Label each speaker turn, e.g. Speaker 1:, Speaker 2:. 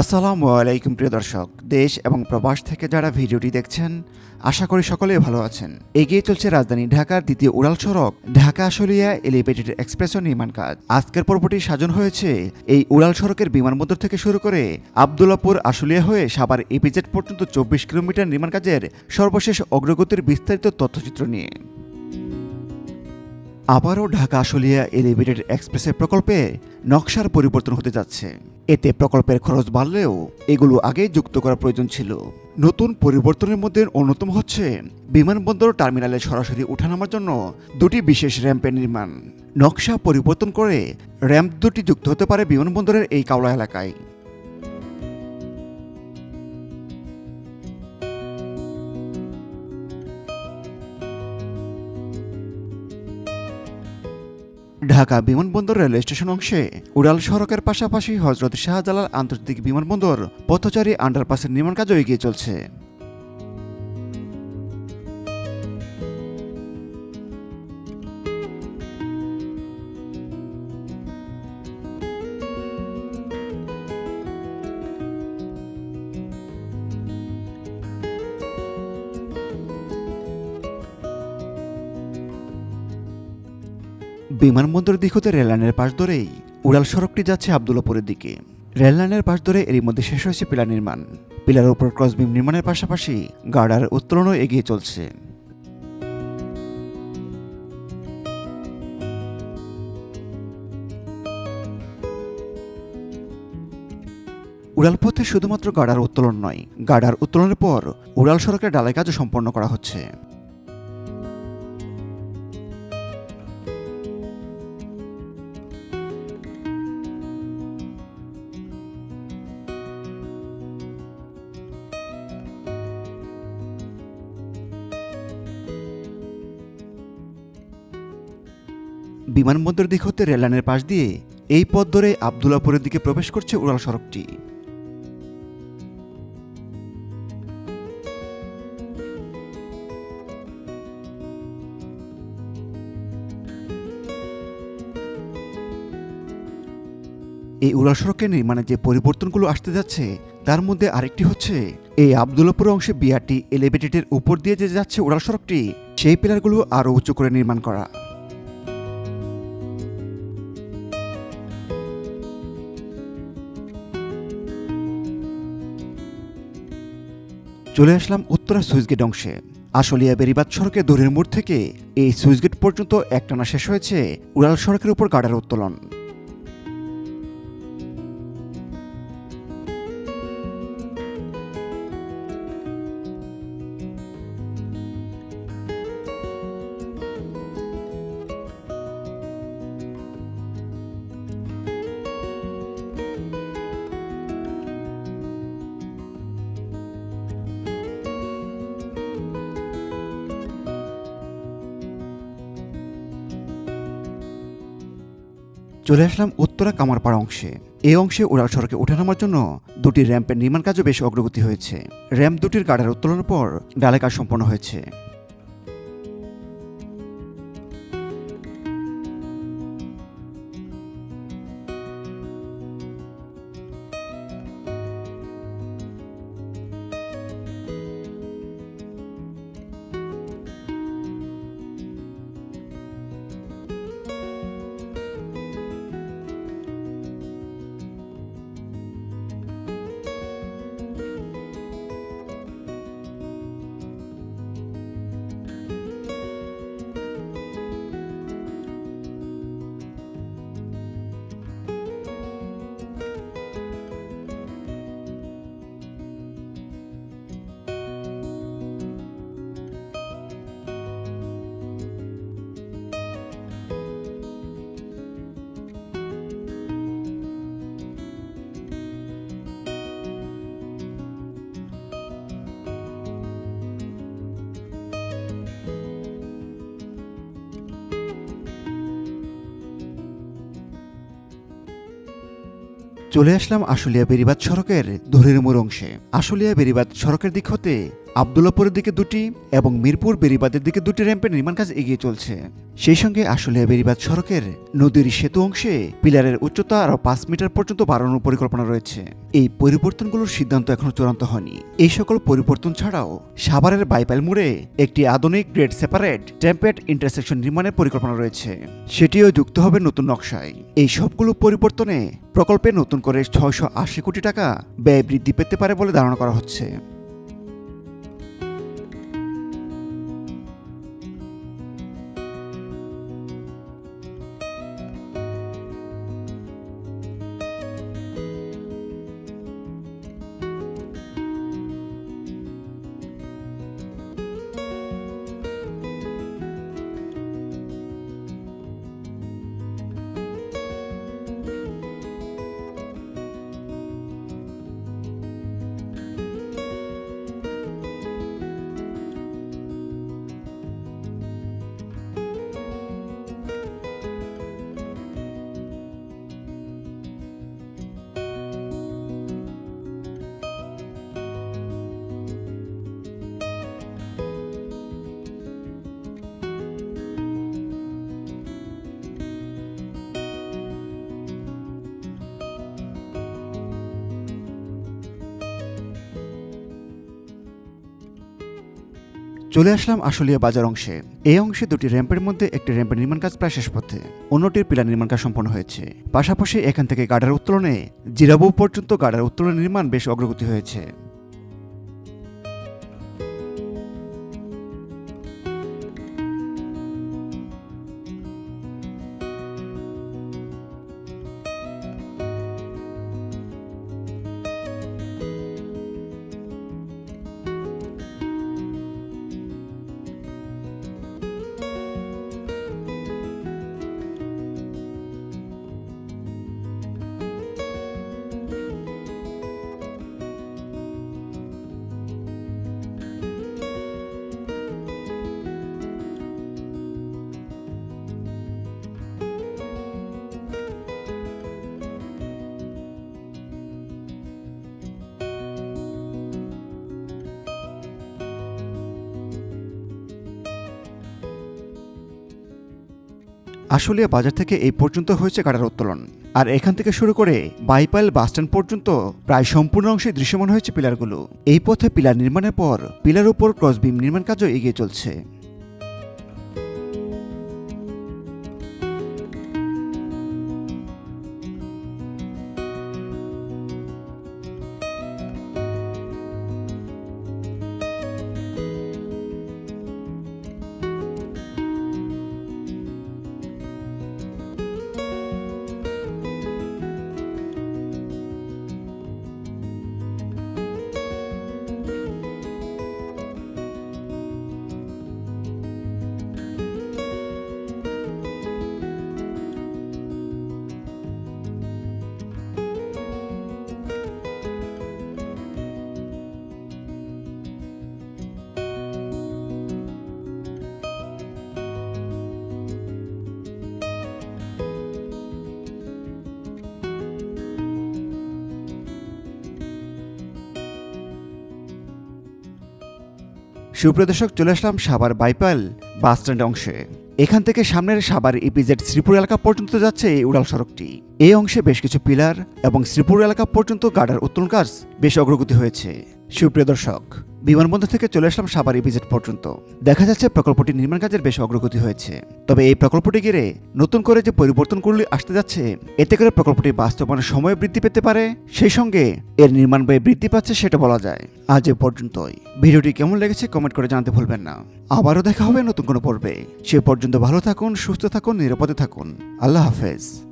Speaker 1: আসসালামু আলাইকুম, প্রিয় দর্শক। দেশ এবং প্রবাস থেকে যারা ভিডিওটি দেখছেন, আশা করি সকলেই ভালো আছেন। এগিয়ে চলছে রাজধানী ঢাকার দ্বিতীয় উড়াল সড়ক, ঢাকা আশুলিয়া এলিভেটেড এক্সপ্রেসও নির্মাণ কাজ। আজকের পর্বটি সাজন হয়েছে এই উড়াল সড়কের বিমানবন্দর থেকে শুরু করে আবদুল্লাপুর আশুলিয়া হয়ে সাবার ইপিজেড পর্যন্ত চব্বিশ কিলোমিটার নির্মাণ কাজের সর্বশেষ অগ্রগতির বিস্তারিত তথ্যচিত্র নিয়ে। আবারও ঢাকা আশুলিয়া এলিভেটেড এক্সপ্রেসের প্রকল্পে নকশার পরিবর্তন হতে যাচ্ছে। এতে প্রকল্পের খরচ বাড়লেও এগুলো আগে যুক্ত করা প্রয়োজন ছিল। নতুন পরিবর্তনের মধ্যে অন্যতম হচ্ছে বিমানবন্দর টার্মিনালে সরাসরি ওঠানামার জন্য দুটি বিশেষ র্যাম্পের নির্মাণ। নকশা পরিবর্তন করে র্যাম্প দুটি যুক্ত হতে পারে বিমানবন্দরের এই কাওলা এলাকায়। ঢাকা বিমানবন্দর রেল স্টেশন অংশে উড়াল সড়কের পাশাপাশি হজরত শাহজালাল আন্তর্জাতিক বিমানবন্দর পথচারী আন্ডারপাসের নির্মাণ কাজও এগিয়ে চলছে। বিমানবন্দর দিক হতে রেললাইনের পাশ ধরেই উড়াল সড়কটি যাচ্ছে আবদুল্লাপুরের দিকে। রেললাইনের পাশ ধরে এরই মধ্যে শেষ হয়েছে পিলার নির্মাণ। পিলারের উপর ক্রসবিম নির্মাণের পাশাপাশি গার্ডার উত্তোলনও এগিয়ে চলছে। উড়ালপথে শুধুমাত্র গার্ডার উত্তোলন নয়, গার্ডার উত্তোলনের পর উড়াল সড়কের ডালাই কাজও সম্পন্ন করা হচ্ছে। বিমানবন্দর দিক হতে রেললাইনের পাশ দিয়ে এই পথ ধরে আবদুল্লাপুরের দিকে প্রবেশ করছে উড়াল সড়কটি। এই উড়াল সড়কের নির্মাণে যে পরিবর্তনগুলো আসতে যাচ্ছে, তার মধ্যে আরেকটি হচ্ছে, এই আবদুল্লাপুর অংশে বিআরটি এলিভেটেডের উপর দিয়ে যে যাচ্ছে উড়াল সড়কটি, সেই পিলারগুলো আরও উঁচু করে নির্মাণ করা। চলে আসলাম উত্তরা সুইচগেট অংশে। আসলিয়া বেরিবাদ সড়কের দূরের মোড় থেকে এই সুইচগেট পর্যন্ত একটানা শেষ হয়েছে উড়াল সড়কের উপর গার্ডার উত্তোলন। চলে আসলাম উত্তরা কামারপাড়া অংশে। এই অংশে উড়াল সড়কে ওঠানামার জন্য দুটি র্যাম্পের নির্মাণ কাজও বেশ অগ্রগতি হয়েছে। র্যাম্প দুটির গার্ডার উত্তোলনের পর ডালে কাজ সম্পন্ন হয়েছে। চলে আসলাম আশুলিয়া বেরিবাদ সড়কের ধরের মোড় অংশে। আশুলিয়া বেরিবাদ সড়কের দিক হতে আবদুল্লাপুরের দিকে দুটি এবং মিরপুর বেরিবাদের দিকে দুটি র্যাম্পের নির্মাণ কাজ এগিয়ে চলছে। সেই সঙ্গে আসলে বেরিবাদ সড়কের নদীর সেতু অংশে পিলারের উচ্চতা আরও পাঁচ মিটার পর্যন্ত বাড়ানোর পরিকল্পনা রয়েছে। এই পরিবর্তনগুলোর সিদ্ধান্ত এখনও চূড়ান্ত হয়নি। এই সকল পরিবর্তন ছাড়াও সাভারের বাইপাইল মোড়ে একটি আধুনিক গ্রেড সেপারেট টেম্পেট ইন্টারসেকশন নির্মাণের পরিকল্পনা রয়েছে। সেটিও যুক্ত হবে নতুন নকশায়। এই সবগুলো পরিবর্তনে প্রকল্পে নতুন করে ছয়শো আশি কোটি টাকা ব্যয় বৃদ্ধি পেতে পারে বলে ধারণা করা হচ্ছে। চলে আসলাম আশুলিয়া বাজার অংশে। এই অংশে দুটি র্যাম্পের মধ্যে একটি র্যাম্পের নির্মাণ কাজ প্রায় শেষ পথে। অন্যটির পিলার নির্মাণ কাজ সম্পন্ন হয়েছে। পাশাপাশি এখান থেকে গাডার উত্তোলনে জিরাবু পর্যন্ত গাডার উত্তোলন নির্মাণ বেশ অগ্রগতি হয়েছে। আশুলিয়া বাজার থেকে এই পর্যন্ত হয়েছে গাড়ার উত্তোলন। আর এখান থেকে শুরু করে বাইপাইল বাসস্ট্যান্ড পর্যন্ত প্রায় সম্পূর্ণ অংশে দৃশ্যমান হয়েছে পিলারগুলো। এই পথে পিলার নির্মাণের পর পিলার উপর ক্রসবিম নির্মাণ কাজও এগিয়ে চলছে। সুপ্রিয় দর্শক চলে আসলাম সাবার বাইপাল বাস স্ট্যান্ড অংশে। এখান থেকে সামনের সাবার ইপিজেড শ্রীপুর এলাকা পর্যন্ত যাচ্ছে এই উড়াল সড়কটি। এই অংশে বেশ কিছু পিলার এবং শ্রীপুর এলাকা পর্যন্ত গার্ডার উত্তোলন কাজ বেশ অগ্রগতি হয়েছে। সুপ্রিয় দর্শক, বিমানবন্দর থেকে চলে আসলাম সাভার ইপিজেড পর্যন্ত। দেখা যাচ্ছে প্রকল্পটি নির্মাণ কাজের বেশ অগ্রগতি হয়েছে। তবে এই প্রকল্পটি ঘিরে নতুন করে যে পরিবর্তনগুলি আসতে যাচ্ছে, এতে করে প্রকল্পটি বাস্তবায়নের সময় বৃদ্ধি পেতে পারে, সেই সঙ্গে এর নির্মাণ ব্যয় বৃদ্ধি পাচ্ছে সেটা বলা যায়। আজ এ পর্যন্তই। ভিডিওটি কেমন লেগেছে কমেন্ট করে জানাতে ভুলবেন না। আবারও দেখা হবে নতুন কোনো পর্বে। সে পর্যন্ত ভালো থাকুন, সুস্থ থাকুন, নিরাপদে থাকুন। আল্লাহ হাফেজ।